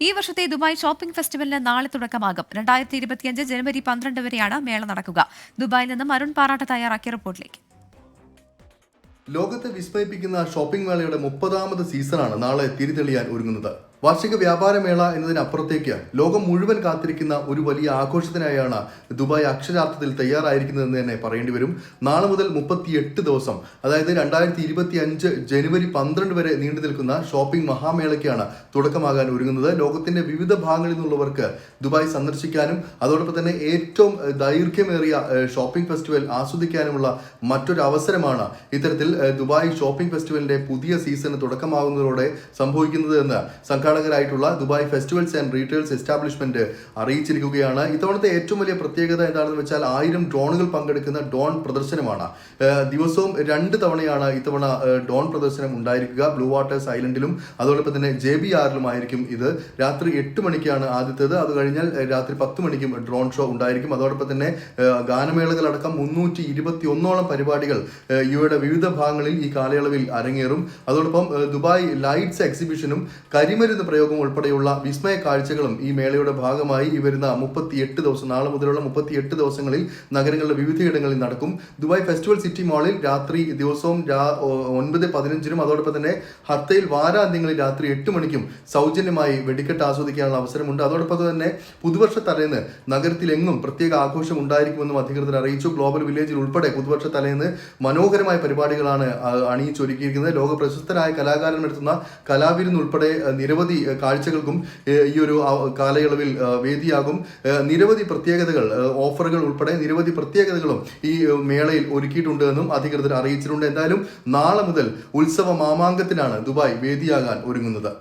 ഈ വർഷത്തെ Dubai shopping ഫെസ്റ്റിവലിന് നാളെ തുടക്കമാകും. രണ്ടായിരത്തി ഇരുപത്തിയഞ്ച് ജനുവരി പന്ത്രണ്ട് വരെയാണ് മേള നടക്കുക. ദുബായിൽ നിന്നും അരുൺ പാറാട്ട് തയ്യാറാക്കിയ റിപ്പോർട്ടിലേക്ക്. ലോകത്തെ വിസ്മയിപ്പിക്കുന്ന ഷോപ്പിംഗ് മേളയുടെ മുപ്പതാമത് സീസണാണ് നാളെ തിരിതെളിയാൻ ഒരുങ്ങുന്നത്. വാർഷിക വ്യാപാരമേള എന്നതിനപ്പുറത്തേക്ക് ലോകം മുഴുവൻ കാത്തിരിക്കുന്ന ഒരു വലിയ ആഘോഷത്തിനായാണ് ദുബായ് അക്ഷരാർത്ഥത്തിൽ തയ്യാറായിരിക്കുന്നതെന്ന് തന്നെ പറയേണ്ടി വരും. നാളെ മുതൽ മുപ്പത്തിയെട്ട് ദിവസം അതായത് രണ്ടായിരത്തി ഇരുപത്തി അഞ്ച് ജനുവരി പന്ത്രണ്ട് വരെ നീണ്ടു നിൽക്കുന്ന ഷോപ്പിംഗ് മഹാമേളയ്ക്കാണ് തുടക്കമാകാൻ ഒരുങ്ങുന്നത്. ലോകത്തിന്റെ വിവിധ ഭാഗങ്ങളിൽ നിന്നുള്ളവർക്ക് ദുബായ് സന്ദർശിക്കാനും അതോടൊപ്പം തന്നെ ഏറ്റവും ദൈർഘ്യമേറിയ ഷോപ്പിംഗ് ഫെസ്റ്റിവൽ ആസ്വദിക്കാനുമുള്ള മറ്റൊരു അവസരമാണ് ഇത്തരത്തിൽ ദുബായ് ഷോപ്പിംഗ് ഫെസ്റ്റിവലിന്റെ പുതിയ സീസണ് തുടക്കമാകുന്നതോടെ സംഭവിക്കുന്നത് എന്ന് സംഘാടകരായിട്ടുള്ള Dubai festivals and retails establishment അറിയിച്ചിരിക്കുകയാണ് ഇത്തവണത്തെ ഏറ്റവും വലിയ പ്രത്യേകത എന്താണെന്ന് വെച്ചാൽ ആയിരം ഡ്രോണുകൾ പങ്കെടുക്കുന്ന ഡോൺ പ്രദർശനമാണ് ദിവസവും രണ്ട് തവണയാണ് ഇത്തവണ ഡോൺ പ്രദർശനം ഉണ്ടായിരിക്കുക ബ്ലൂ വാട്ടേഴ്സ് ഐലൻഡിലും അതോടൊപ്പം തന്നെ ജെ ബി ആറിലും ആയിരിക്കും ഇത് രാത്രി എട്ട് മണിക്കാണ് ആദ്യത്തേത് അത് കഴിഞ്ഞാൽ രാത്രി പത്ത് മണിക്കും ഡ്രോൺ ഷോ ഉണ്ടായിരിക്കും അതോടൊപ്പം തന്നെ ഗാനമേളകളടക്കം മുന്നൂറ്റി ഇരുപത്തി ഒന്നോളം പരിപാടികൾ ഇവയുടെ വിവിധ ഭാഗങ്ങളിൽ ഈ കാലയളവിൽ അരങ്ങേറും അതോടൊപ്പം ദുബായ് ലൈറ്റ്സ് എക്സിബിഷനും കരിമരുന്ന് പ്രയോഗം ഉൾപ്പെടെയുള്ള വിസ്മയ കാഴ്ചകളും ഈ മേളയുടെ ഭാഗമായി ഈ വരുന്ന മുപ്പത്തിയെട്ട് ദിവസം നാളെ മുതലുള്ള മുപ്പത്തിയെട്ട് ദിവസങ്ങളിൽ നഗരങ്ങളുടെ വിവിധയിടങ്ങളിൽ നടക്കും. ദുബായ് ഫെസ്റ്റിവൽ സിറ്റി മാളിൽ രാത്രി ദിവസവും ഒൻപത് പതിനഞ്ചിനും അതോടൊപ്പം തന്നെ ഹത്തയിൽ വാരാന്ത്യങ്ങളിൽ രാത്രി എട്ട് മണിക്കും സൗജന്യമായി വെടിക്കെട്ട് ആസ്വദിക്കാനുള്ള അവസരമുണ്ട്. അതോടൊപ്പം തന്നെ പുതുവർഷ തലേന്ന് നഗരത്തിലെങ്ങും പ്രത്യേക ആഘോഷം ഉണ്ടായിരിക്കുമെന്നും അധികൃതർ അറിയിച്ചു. ഗ്ലോബൽ വില്ലേജിൽ ഉൾപ്പെടെ പുതുവർഷ തലേന്ന് മനോഹരമായ പരിപാടികളാണ് അണിയിച്ചൊരുക്കിയിരിക്കുന്നത്. ലോക പ്രശസ്തരായ കലാകാരൻ നടത്തുന്ന കലാവിരുന്ന് ഉൾപ്പെടെ ആ, നിരവധി കാഴ്ചകൾക്കും ഈ ഒരു കാലയളവിൽ വേദിയാകും. നിരവധി പ്രത്യേകതകൾ ഓഫറുകൾ ഉൾപ്പെടെ നിരവധി പ്രത്യേകതകളും ഈ മേളയിൽ ഒരുക്കിയിട്ടുണ്ട് എന്നും അധികൃതർ അറിയിച്ചിട്ടുണ്ട്. എന്തായാലും നാളെ മുതൽ ഉത്സവ മാമാങ്കത്തിനാണ് ദുബായ് വേദിയാകാൻ ഒരുങ്ങുന്നത്.